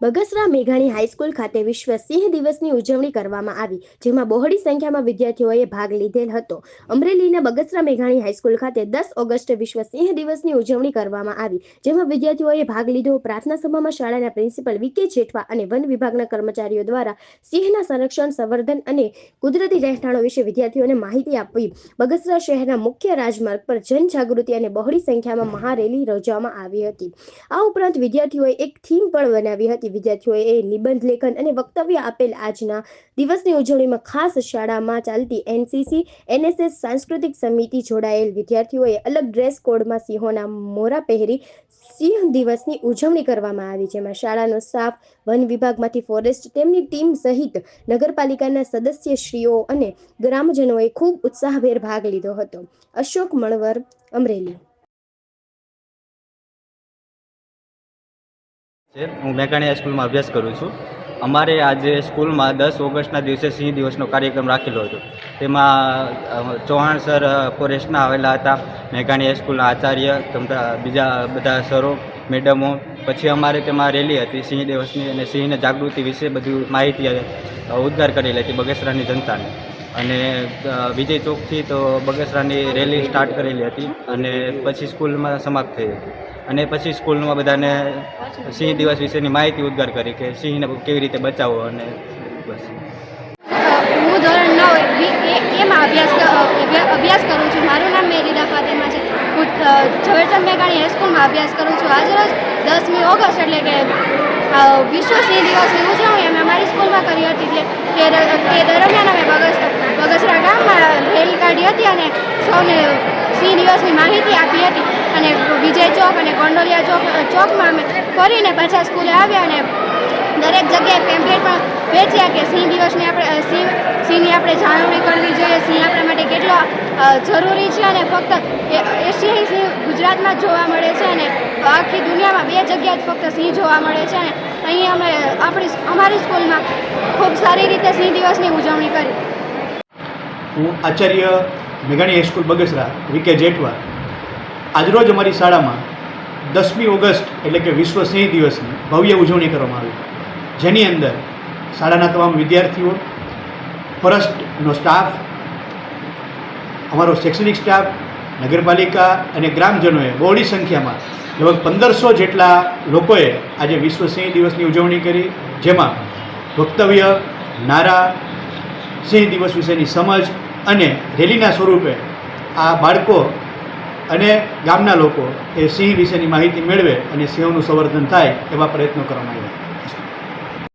બગસરા મેઘાણી હાઈસ્કૂલ ખાતે વિશ્વ સિંહ દિવસની ઉજવણી કરવામાં આવી, જેમાં બહોળી સંખ્યામાં વિદ્યાર્થીઓએ ભાગ લીધેલ હતો. અમરેલીના બગસરા મેઘાણી હાઈસ્કૂલ ખાતે દસ ઓગસ્ટે વિશ્વ સિંહ દિવસની ઉજવણી કરવામાં આવી, જેમાં વિદ્યાર્થીઓએ ભાગ લીધો. પ્રાર્થના સભામાં શાળાના પ્રિન્સિપલ વીકે જેઠવા અને વન વિભાગના કર્મચારીઓ દ્વારા સિંહના સંરક્ષણ, સંવર્ધન અને કુદરતી રહેઠાણો વિશે વિદ્યાર્થીઓને માહિતી આપવી બગસરા શહેરના મુખ્ય રાજમાર્ગ પર જનજાગૃતિ અને બહોળી સંખ્યામાં મહારેલી યોજવામાં આવી હતી. આ ઉપરાંત વિદ્યાર્થીઓએ એક થીમ પણ બનાવી હતી વિદ્યાર્થીઓએ નિબંધ લેખન અને વક્તવ્ય આપેલ આજના દિવસની ઉજવણીમાં ખાસ શાળામાં ચાલતી એનસીસી, એનએસએસ સાંસ્કૃતિક સમિતિ જોડાયેલ. વિદ્યાર્થીઓએ અલગ ડ્રેસ કોડમાં સિંહોના મોરા પહેરી સિંહ દિવસની ઉજવણી કરવામાં આવી, જેમાં શાળાનો સ્ટાફ વન વિભાગમાંથી ફોરેસ્ટ, તેમની ટીમ સહિત નગરપાલિકાના સદસ્યશ્રીઓ અને ગ્રામજનોએ ખૂબ ઉત્સાહભેર ભાગ લીધો હતો. અશોક મણવર, અમરેલી. છે. હું મેઘાણી સ્કૂલમાં અભ્યાસ કરું છું. અમારે આજે સ્કૂલમાં દસ ઓગસ્ટના દિવસે સિંહ દિવસનો કાર્યક્રમ રાખેલો હતો. તેમાં ચૌહાણ સર ફોરેસ્ટના આવેલા હતા મેઘાણી હાઈસ્કૂલના આચાર્ય, તમતા બીજા બધા સરો, મેડમો. પછી અમારે તેમાં રેલી હતી સિંહ દિવસની અને સિંહને જાગૃતિ વિશે બધું માહિતી ઉદ્ગાર કરેલી હતી બગસરાની જનતાને. અને વિજય ચોકથી તો બગસરાની રેલી સ્ટાર્ટ કરેલી હતી અને પછી સ્કૂલમાં સમાપ્ત થઈ અને પછી સ્કૂલમાં બધાને સિંહ દિવસ વિશેની માહિતી ઉદ્ગાર કરી કે સિંહને કેવી રીતે બચાવો અને બસ. હું ધોરણ નવ એમાં અભ્યાસ ક- અભ્યાસ કરું છું. મારું નામ મેરીદા ફાતેમા છે. હું ઝવેરચંદ મેઘાણી હાઈસ્કૂલમાં અભ્યાસ કરું છું. આજરોજ દસમી ઓગસ્ટ એટલે કે વિશ્વ સિંહ દિવસની ઉજવણી અમે અમારી સ્કૂલમાં કરી હતી. તે દરમિયાન અમે બગસ બગસરા ગામમાં રેલી હતી અને સૌને સિંહ દિવસની માહિતી આપી હતી. અને વિજય ચોક અને ગોંડલિયા ચોક ચોકમાં અમે ફરીને પાછા સ્કૂલે આવ્યા અને દરેક જગ્યાએ પેમ્પલેટ પણ વેચ્યા કે સિંહ દિવસની આપણે સિંહ સિંહની આપણે જાળવણી કરવી જોઈએ. સિંહ આપણા માટે કેટલો જરૂરી છે અને ફક્ત એશિયાઈ સિંહ ગુજરાતમાં જ જોવા મળે છે અને આખી દુનિયામાં બે જગ્યાએ જ ફક્ત સિંહ જોવા મળે છે અને અહીં અમે આપણી, અમારી સ્કૂલમાં ખૂબ સારી રીતે સિંહ દિવસની ઉજવણી કરી. હું આચાર્ય મેઘાણી high school Bagasara V K Jethwa. આજરોજ અમારી શાળામાં દસમી ઓગસ્ટ એટલે કે વિશ્વ સિંહ દિવસની ભવ્ય ઉજવણી કરવામાં આવી. જેની અંદર શાળાના તમામ વિદ્યાર્થીઓ, ફોરેસ્ટનો સ્ટાફ અમારો શૈક્ષણિક સ્ટાફ નગરપાલિકા અને ગ્રામજનોએ બહોળી સંખ્યામાં લગભગ પંદરસો જેટલા લોકોએ આજે વિશ્વ સિંહ દિવસની ઉજવણી કરી, જેમાં વક્તવ્ય, નારા, સિંહ દિવસ વિશેની સમજ અને રેલીના સ્વરૂપે આ બાળકો અને ગામના લોકો એ સિંહ વિશેની માહિતી મેળવે અને સિંહોનું સંવર્ધન થાય એવા પ્રયત્નો કરવામાં આવ્યા.